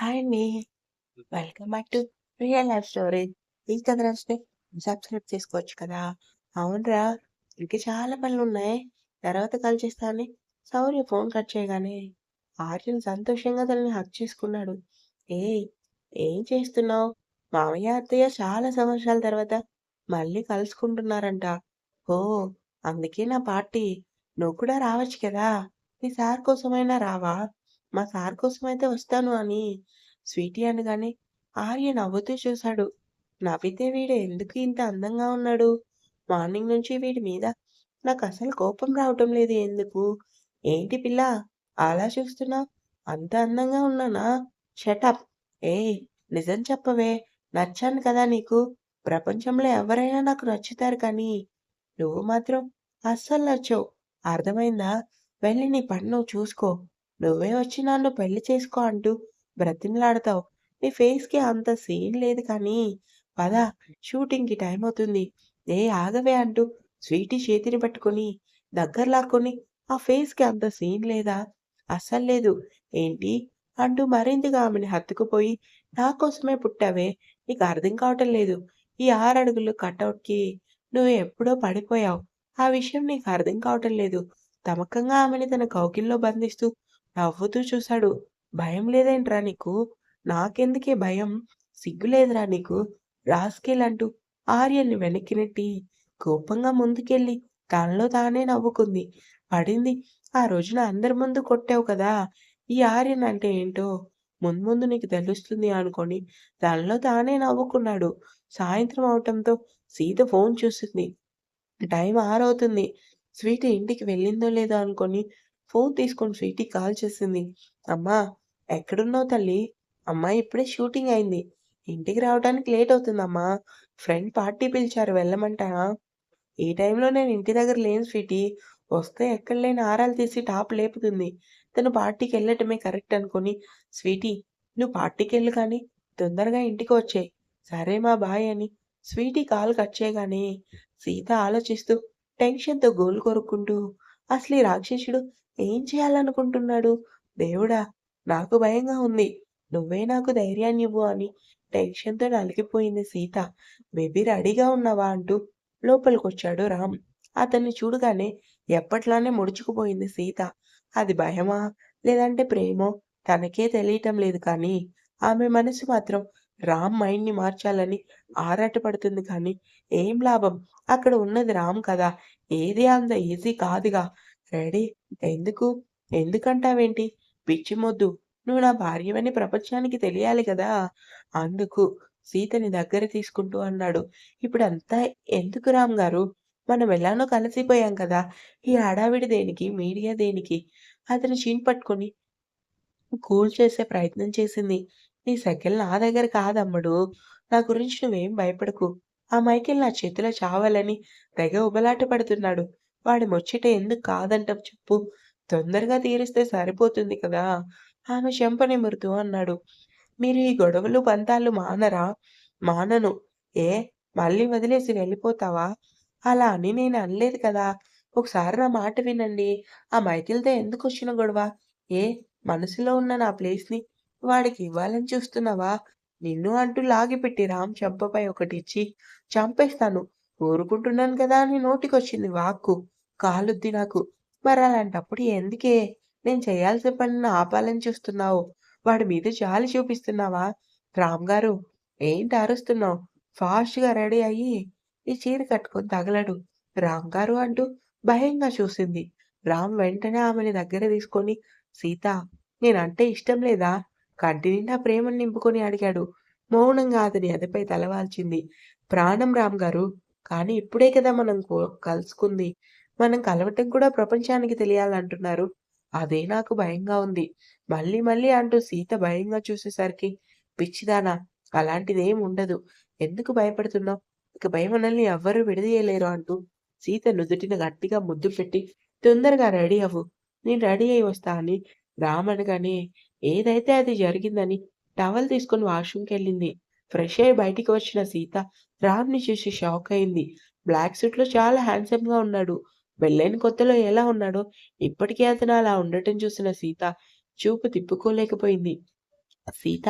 Hi అండి. Welcome back to real life story. ఈ కథ నచ్చితే సబ్స్క్రైబ్ చేసుకోవచ్చు కదా! అవునురా! ఇంకా చాలా పనులు ఉన్నాయి తర్వాత కాల్ చేస్తానని సౌర్య ఫోన్ కట్ చేయగానే ఆర్యన్ సంతోషంగా తనని హక్ చేసుకున్నాడు. ఏయ్! ఏం చేస్తున్నావు? మామయ్య, అత్తయ్య చాలా సంవత్సరాల తర్వాత మళ్ళీ కలుసుకుంటున్నారంట. ఓ అందుకే నా పార్టీ. నువ్వు కూడా రావచ్చు కదా! నీ సార్ కోసమైనా రావా? మా సార్ కోసమైతే వస్తాను అని స్వీటీ అనగానే ఆర్య నవ్వుతూ చూశాడు. నవ్వితే వీడు ఎందుకు ఇంత అందంగా ఉన్నాడు? మార్నింగ్ నుంచి వీడి మీద నాకు అసలు కోపం రావటం లేదు ఎందుకు? ఏంటి పిల్ల అలా చూస్తున్నా అంత అందంగా ఉన్నానా? షటప్! ఏయ్! నిజం చెప్పవే! నచ్చాను కదా నీకు? ప్రపంచంలో ఎవరైనా నాకు నచ్చుతారు కానీ, నువ్వు మాత్రం అస్సలు నచ్చవు. అర్థమైందా? వెళ్ళి నీ పన్ను చూసుకో. నువ్వే వచ్చి నన్ను పెళ్ళి చేసుకో అంటూ బ్రతిమలాడతావు. నీ ఫేస్‌కి అంత సీన్ లేదు కానీ, పద షూటింగ్‌కి టైం అవుతుంది. ఏ ఆగవే అంటూ స్వీటీ చేతిని పట్టుకొని దగ్గర లాక్కొని ఆ ఫేస్‌కి అంత సీన్ లేదా? అస్సల్లేదు. ఏంటి? అంటూ మరింతగా ఆమెని హత్తుకుపోయి నా కోసమే పుట్టావే! నీకు అర్థం కావటం లేదు. ఈ ఆరు అడుగులు కటౌట్‌కి నువ్వు ఎప్పుడో పడిపోయావు. ఆ విషయం నీకు అర్థం కావటం లేదు. తమకంగా ఆమెని తన కౌకిల్లో బంధిస్తూ నవ్వుతూ చూశాడు. భయం లేదేంట్రా నీకు? నాకెందుకే భయం? సిగ్గులేదురా నీకు? రాస్కెల్ అంటూ ఆర్యన్ని వెనక్కి నెట్టి కోపంగా ముందుకెళ్ళి తనలో తానే నవ్వుకుంది. పడింది. ఆ రోజున అందరి ముందు కొట్టావు కదా! ఈ ఆర్యన్ అంటే ఏంటో ముందు ముందు నీకు తెలుస్తుంది అనుకోని తనలో తానే నవ్వుకున్నాడు. సాయంత్రం అవటంతో సీత ఫోన్ చూసింది. టైం ఆరవుతుంది స్వీట్ ఇంటికి వెళ్ళిందో లేదో అనుకొని ఫోన్ తీసుకొని స్వీటీ కాల్ చేసింది. అమ్మా! ఎక్కడున్నావు తల్లి అమ్మా ఇప్పుడే షూటింగ్ అయింది. ఇంటికి రావడానికి లేట్ అవుతుందమ్మా. ఫ్రెండ్ పార్టీ పిలిచారు వెళ్ళమంటారా ఈ టైంలో నేను ఇంటి దగ్గర లేను స్వీటీ. వస్తే ఎక్కడ లేని ఆరాలు తీసి టాప్ లేపుతుంది. తను పార్టీకి వెళ్ళటమే కరెక్ట్ అనుకుని స్వీటీ నువ్వు పార్టీకి వెళ్ళు కానీ తొందరగా ఇంటికి వచ్చేయి సరే మా బాయ్ అని స్వీటీ కాల్ కట్ చేయగానే సీత ఆలోచిస్తూ టెన్షన్‌తో గోలు కొరుక్కుంటూ అసలు ఈ రాక్షసుడు ఏం చేయాలనుకుంటున్నాడు? దేవుడా! నాకు భయంగా ఉంది. నువ్వే నాకు ధైర్యాన్ని ఇవ్వు అని టెన్షన్‌తో నలిగిపోయింది సీత. బేబీ రెడీగా ఉన్నావా? అంటూ లోపలికొచ్చాడు రామ్. అతన్ని చూడగానే ఎప్పట్లానే ముడుచుకుపోయింది సీత. అది భయమా? లేదంటే ప్రేమో? తనకే తెలియటం లేదు కానీ, ఆమె మనసు మాత్రం రామ్ మైండ్‌ని మార్చాలని ఆరాటపడుతుంది కానీ, ఏం లాభం? అక్కడ ఉన్నది రామ్ కదా! ఏది అంత ఈజీ కాదుగా! రెడీ ఎందుకు? ఎందుకంటావేంటి? పిచ్చిమొద్దు నువ్వు నా భార్యవని ప్రపంచానికి తెలియాలి కదా! అందుకు సీతని దగ్గర తీసుకుంటూ అన్నాడు. ఇప్పుడంతా ఎందుకు రామ్ గారు? మనం ఎలానో కలిసిపోయాం కదా! ఈ హడావిడి దేనికి? మీడియా దేనికి? అతను చీన్ పట్టుకొని కూల్ చేసే ప్రయత్నం చేసింది. నీ సెకల్ నా దగ్గర కాదమ్మడు. నా గురించి నువ్వేం భయపడకు. ఆ మైకిల్ నా చేతిలో చావాలని తెగ ఉబలాట పడుతున్నాడు. వాడి ముచ్చట ఎందుకు కాదంటాం చెప్పు? తొందరగా తీరిస్తే సరిపోతుంది కదా! ఆమె చెంప నిమురుతూ అన్నాడు. మీరు ఈ గొడవలు పంతాలు మానరా? మానను. ఏ? మళ్ళీ వదిలేసి వెళ్ళిపోతావా? అలా అని నేను అనలేదు కదా! ఒకసారి నా మాట వినండి. ఆ మైకిల్తో ఎందుకు వచ్చిన గొడవ? ఏ? మనసులో ఉన్న నా ప్లేస్‌ని వాడికి ఇవ్వాలని చూస్తున్నావా? నిన్ను అంటూ లాగిపెట్టి రామ్ చంపపై ఒకటిచ్చి చంపేస్తాను. ఊరుకుంటున్నాను కదా అని నోటికొచ్చింది వాక్కు. కాలుద్ది నాకు. మరలాంటప్పుడు ఎందుకే నేను చేయాల్సిన పనిని ఆపాలని చూస్తున్నావు? వాడి మీద జాలి చూపిస్తున్నావా? రామ్ గారు ఏంటి అరుస్తున్నావు? ఫాస్ట్‌గా రెడీ అయ్యి ఈ చీర కట్టుకొని తగలడు. రామ్ గారు అంటూ భయంగా చూసింది. రామ్ వెంటనే ఆమెని దగ్గర తీసుకొని సీత నేనంటే ఇష్టం లేదా? కంటి నిండా ప్రేమను నింపుకొని అడిగాడు. మౌనంగా అతని ఎదపై తలవాల్చింది. ప్రాణం రామ్ గారు. కానీ ఇప్పుడే కదా మనం కో కలుసుకుంది. మనం కలవటం కూడా ప్రపంచానికి తెలియాలంటున్నారు. అదే నాకు భయంగా ఉంది. మళ్ళీ మళ్ళీ అంటూ సీత భయంగా చూసేసరికి పిచ్చిదానా! అలాంటిదేం ఉండదు. ఎందుకు భయపడుతున్నావు? ఇక భయం మనల్ని ఎవ్వరూ విడదీయలేరు అంటూ సీత నుదుటిన గట్టిగా ముద్దు పెట్టి తొందరగా రెడీ అవ్వు. నేను రెడీ అయి వస్తా అని రామనగానే ఏదైతే అది జరిగిందని టవల్ తీసుకొని వాష్‌రూమ్‌కెళ్ళింది. ఫ్రెష్ అయ్యి బయటికి వచ్చిన సీత రామ్‌ని చూసి షాక్ అయింది. బ్లాక్ సూట్‌లో చాలా హ్యాండ్సమ్‌గా ఉన్నాడు. పెళ్ళైన కొత్తలో ఎలా ఉన్నాడో ఇప్పటికీ అతను అలా ఉండటం చూసిన సీత చూపు తిప్పుకోలేకపోయింది. సీత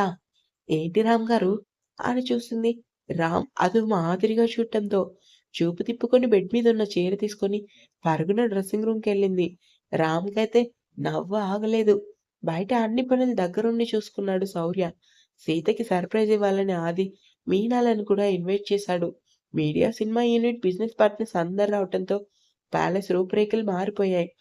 ఏంటి రామ్ గారు అని చూస్తుంది రామ్ అది మాదిరిగా చూడటంతో చూపు తిప్పుకొని బెడ్ మీద ఉన్న చీర తీసుకొని పరుగున డ్రెస్సింగ్ రూమ్కి వెళ్ళింది రామ్కైతే నవ్వు ఆగలేదు బయట అన్ని పనులు దగ్గరుండి చూసుకున్నాడు శౌర్య సీతకి సర్ప్రైజ్ ఇవ్వాలని ఆది మీనాలను కూడా ఇన్వైట్ చేశాడు. Media cinema unit business partners అందరు రావటంతో ప్యాలెస్ రూపురేఖలు మారిపోయాయి.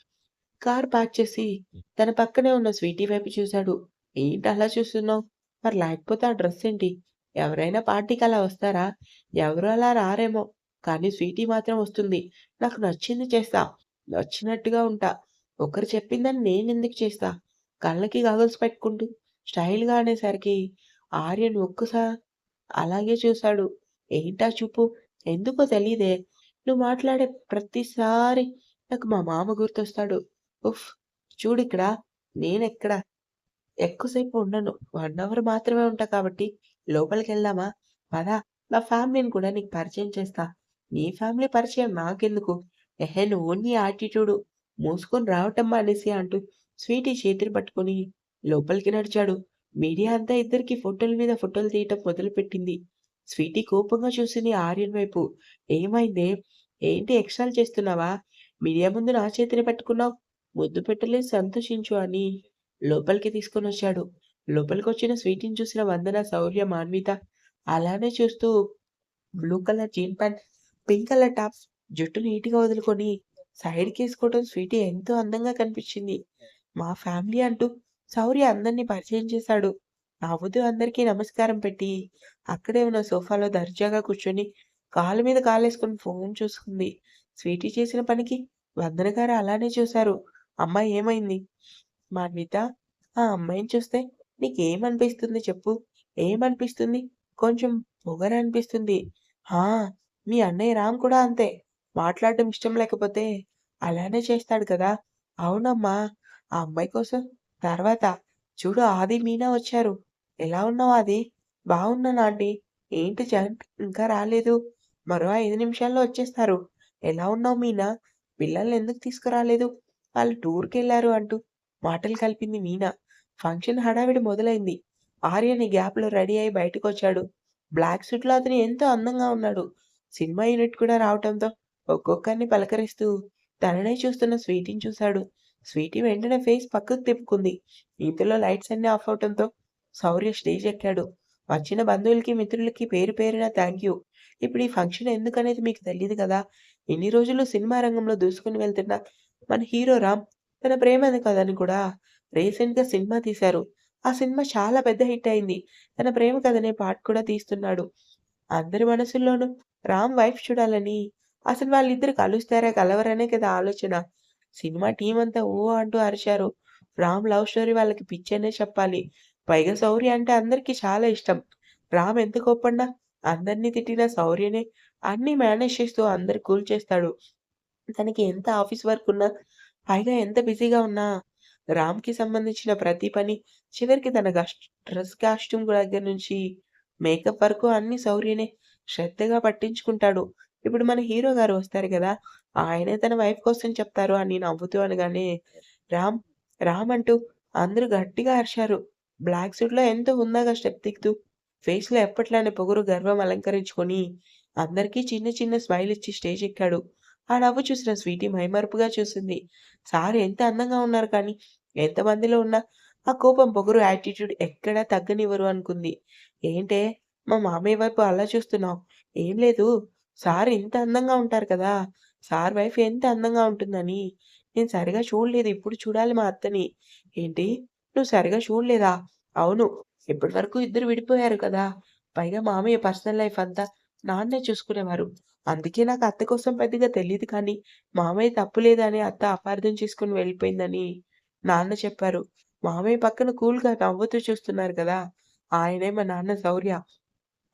కార్ పార్క్ చేసి తన పక్కనే ఉన్న స్వీటీ వైపు చూశాడు. ఏంటి అలా చూస్తున్నావు? మరి లేకపోతే ఆ డ్రెస్ ఏంటి? ఎవరైనా పార్టీకి అలా వస్తారా? ఎవరు అలా రారేమో? కానీ స్వీటీ మాత్రం వస్తుంది. నాకు నచ్చింది చేస్తా. నచ్చినట్టుగా ఉంటా. ఒకరు చెప్పిందని నేను ఎందుకు చేస్తా? కళ్ళకి గగల్స్ పెట్టుకుంటూ స్టైల్గా అనేసరికి ఆర్యన్ ఒక్కసారి అలాగే చూశాడు. ఏంటా చూపు? ఎందుకో తెలీదే. నువ్వు మాట్లాడే ప్రతిసారి నాకు మా మామ గుర్తొస్తాడు. ఉఫ్ చూడిక్కడ నేనెక్కడ? ఎక్కువసేపు ఉండను. వన్ అవర్ మాత్రమే ఉంటా కాబట్టి లోపలికి వెళ్దామా పదా నా ఫ్యామిలీని కూడా నీకు పరిచయం చేస్తా. నీ ఫ్యామిలీ పరిచయం నాకెందుకు? ఎహే నువ్వు నీ యాటిట్యూడు. మూసుకొని రావటం అనేసి అంటూ స్వీటీ చేతిని పట్టుకొని లోపలికి నడిచాడు. మీడియా అంతా ఇద్దరికి ఫోటోల మీద ఫోటోలు తీయటం మొదలుపెట్టింది. స్వీటీ కోపంగా చూసింది ఆర్యన్ వైపు. ఏమైందే? ఏంటి ఎక్స్ట్రాలు చేస్తున్నావా? మీడియా ముందు నా చేతిని పట్టుకున్నావు. ముద్దు పెట్టలేదు సంతోషించు అని లోపలికి తీసుకొని వచ్చాడు. లోపలికి వచ్చిన స్వీటీని చూసిన వందన శౌర్య మాన్విత అలానే చూస్తూ blue colour jean pant pink colour top జుట్టు నీట్గా వదులుకొని సైడ్కి వేసుకోవడం స్వీటీ ఎంతో అందంగా కనిపించింది. మా ఫ్యామిలీ అంటూ శౌర్య అందరినీ పరిచయం చేశాడు. నవ్వుతూ అందరికీ నమస్కారం పెట్టి అక్కడే ఉన్న సోఫాలో దర్జాగా కూర్చొని కాలు మీద కాలేసుకుని ఫోన్ చూసుకుంది. స్వీటీ చేసిన పనికి వందన గారు అలానే చూశారు. అమ్మాయి ఏమైంది? మాన్విత ఆ అమ్మాయిని చూస్తే నీకేమనిపిస్తుంది చెప్పు. ఏమనిపిస్తుంది? కొంచెం పొగర అనిపిస్తుంది. హా మీ అన్నయ్య రామ్ కూడా అంతే. మాట్లాడడం ఇష్టం లేకపోతే అలానే చేస్తాడు కదా. అవునమ్మా ఆ అమ్మాయి కోసం తర్వాత చూడు ఆది మీనా వచ్చారు. ఎలా ఉన్నావు ఆది? బాగున్నాను ఆంటీ. ఏంటి జగన్ ఇంకా రాలేదు. మరో ఐదు నిమిషాల్లో వచ్చేస్తారు. ఎలా ఉన్నావు మీనా? పిల్లల్ని ఎందుకు తీసుకురాలేదు? వాళ్ళు టూర్కి వెళ్ళారు అంటూ మాటలు కలిపింది మీనా. ఫంక్షన్ హడావిడి మొదలైంది. ఆర్యని గ్యాప్లో రెడీ అయి బయటకు వచ్చాడు బ్లాక్ సూట్లో అతను ఎంతో అందంగా ఉన్నాడు. సినిమా యూనిట్ కూడా రావటంతో ఒక్కొక్కరిని పలకరిస్తూ తననే చూస్తున్న స్వీటీని చూశాడు. స్వీటీ వెంటనే ఫేస్ పక్కకు తిప్పుకుంది. ఇంతలో లైట్స్ అన్ని ఆఫ్ అవటంతో శౌర్య స్టేజ్ ఎక్కాడు. వచ్చిన బంధువులకి మిత్రులకి పేరు పేరున థ్యాంక్ యూ. ఇప్పుడు ఈ ఫంక్షన్ ఎందుకనేది మీకు తెలియదు కదా? ఇన్ని రోజులు సినిమా రంగంలో దూసుకుని వెళ్తున్న మన హీరో రామ్ తన ప్రేమది కథని కూడా రీసెంట్గా సినిమా తీశారు. ఆ సినిమా చాలా పెద్ద హిట్ అయింది. తన ప్రేమ కథనే పాట కూడా తీస్తున్నాడు. అందరి మనసుల్లోనూ రామ్ వైఫ్ చూడాలని అసలు వాళ్ళిద్దరు కలుస్తారా కలవరనే కదా ఆలోచన. సినిమా టీం అంతా ఓ అంటూ అరిచారు. రామ్ లవ్ స్టోరీ వాళ్ళకి పిచ్చనే చెప్పాలి. పైగా శౌర్య అంటే అందరికీ చాలా ఇష్టం. రామ్ ఎంత గొప్పన్నా అందరినీ తిట్టిన శౌర్యనే. అన్ని మేనేజ్ చేస్తూ అందరు కూల్ చేస్తాడు. తనకి ఎంత ఆఫీస్ వర్క్ ఉన్నా పైగా ఎంత బిజీగా ఉన్నా రామ్‌కి సంబంధించిన ప్రతి పని చివరికి తన గష్ డ్రెస్ కాస్ట్యూమ్ దగ్గర నుంచి మేకప్ వరకు అన్ని శౌర్యనే. శ్రద్ధగా పట్టించుకుంటాడు. ఇప్పుడు మన హీరో గారు వస్తారు కదా ఆయనే తన వైఫ్ కోసం చెప్తారు అని నవ్వుతూ అనగానే రామ్, రామ్ అంటూ అందరూ గట్టిగా అరిచారు. బ్లాక్ సూట్‌లో ఎంతో ఉందాగా స్టెప్ దిగుతూ ఫేస్‌లో ఎప్పట్లానే పొగరు, గర్వం అలంకరించుకొని అందరికీ చిన్న చిన్న స్మైల్ ఇచ్చి స్టేజ్ ఎక్కాడు. ఆ నవ్వు చూసిన స్వీటీ మైమరుపుగా చూసింది. సార్ ఎంత అందంగా ఉన్నారు కానీ ఎంతమందిలో ఉన్నా ఆ కోపం, పొగరు, యాటిట్యూడ్ ఎక్కడా తగ్గనివ్వరు అనుకుంది. ఏంటే మా మామయ్య వైపు అలా చూస్తున్నావు? ఏం లేదు. సార్ ఇంత అందంగా ఉంటారు కదా! సార్ వైఫ్ ఎంత అందంగా ఉంటుందని. నేను సరిగా చూడలేదు. ఇప్పుడు చూడాలి మా అత్తని. ఏంటి? నువ్వు సరిగా చూడలేదా? అవును. ఇప్పటివరకు ఇద్దరు విడిపోయారు కదా! పైగా మామయ్య పర్సనల్ లైఫ్ అంతా నాన్నే చూసుకునేవారు. అందుకే నాకు అత్త కోసం పెద్దగా తెలియదు కానీ, మామయ్య తప్పు లేదని అత్త అపార్థం చేసుకుని వెళ్ళిపోయిందని నాన్న చెప్పారు. మామయ్య పక్కన కూల్‌గా నవ్వుతూ చూస్తున్నారు కదా! ఆయనే మా నాన్న శౌర్య.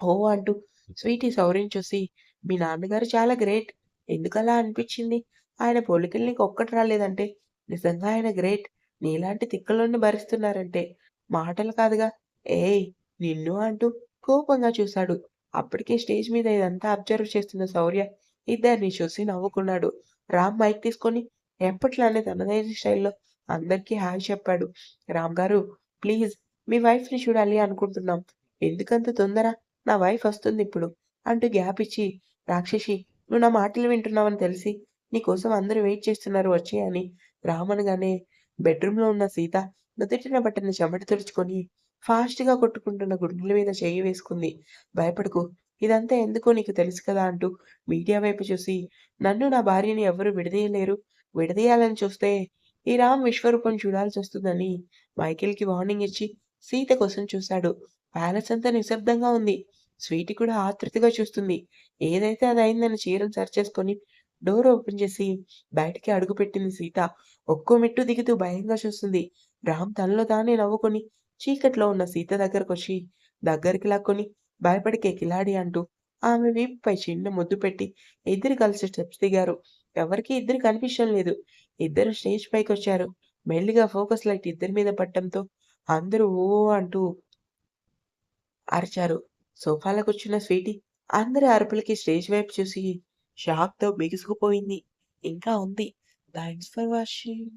ఓ అంటూ స్వీటీ శౌర్యని చూసి, మీ నాన్నగారు చాలా గ్రేట్. ఎందుకలా అనిపించింది ఆయన పోలికలు నీకు ఒక్కటి రాలేదంటే నిజంగా ఆయన గ్రేట్. నీలాంటి తిక్కలోని భరిస్తున్నారంటే మాటలు కాదుగా. ఏయ్! నిన్ను అంటూ కోపంగా చూశాడు. అప్పటికే స్టేజ్ మీద ఇదంతా అబ్జర్వ్ చేస్తున్న శౌర్య ఇద్దరిని చూసి నవ్వుకున్నాడు. రామ్ మైక్ తీసుకొని ఎప్పట్లానే తనదైన స్టైల్‌లో అందరికీ హాయ్ చెప్పాడు. రామ్ గారు ప్లీజ్ మీ వైఫ్‌ని చూడాలి అనుకుంటున్నాం. ఎందుకంత తొందర? నా వైఫ్ వస్తుంది ఇప్పుడు అంటూ గ్యాప్ ఇచ్చి, "రాక్షసి నువ్వు నా మాటలు వింటున్నావని తెలిసి నీకోసం అందరూ వెయిట్ చేస్తున్నారు వచ్చే అని రామనగానే బెడ్‌రూమ్‌లో ఉన్న సీత నుదుటిన పట్టిన చెమట తుడుచుకొని ఫాస్ట్‌గా కొట్టుకుంటున్న గుండెల మీద చెయ్యి వేసుకుంది. "భయపడకు. ఇదంతా ఎందుకో నీకు తెలుసు కదా" అంటూ మీడియా వైపు చూసి, "నన్ను నా భార్యని ఎవరు విడదీయలేరు. విడదీయాలని చూస్తే ఈ రామ్ విశ్వరూపం చూడాల్సి వస్తుందని మైకేల్‌కి వార్నింగ్ ఇచ్చి సీత కోసం చూశాడు. ప్యాలెస్ అంతా నిశ్శబ్దంగా ఉంది. స్వీటీ కూడా ఆతృతగా చూస్తుంది. ఏదైతే అది అయిందని చీరను సరిచేసుకొని డోర్ ఓపెన్ చేసి బయటికి అడుగుపెట్టింది సీత. ఒక్కో మెట్టు దిగుతూ భయంగా చూస్తుంది. రామ్ తనలో తానే నవ్వుకొని చీకట్లో ఉన్న సీత దగ్గరకొచ్చి దగ్గరికి లాక్కొని భయపడికే కిలాడి" అంటూ ఆమె వీపుపై చిన్న ముద్దు పెట్టి ఇద్దరు కలిసి స్టెప్స్ దిగారు. ఎవరికీ ఇద్దరు కనిపించడం లేదు. ఇద్దరు స్టేజ్ పైకి వచ్చారు మెల్లిగా ఫోకస్ లైట్ ఇద్దరి మీద పట్టడంతో అందరూ ఓ అంటూ అరిచారు. సోఫాలో కూర్చున్న స్వీటీ అందరి అరుపులకి స్టేజ్ వైపు చూసి షాక్‌తో బిగుసుకుపోయింది. ఇంకా ఉంది. Thanks for watching.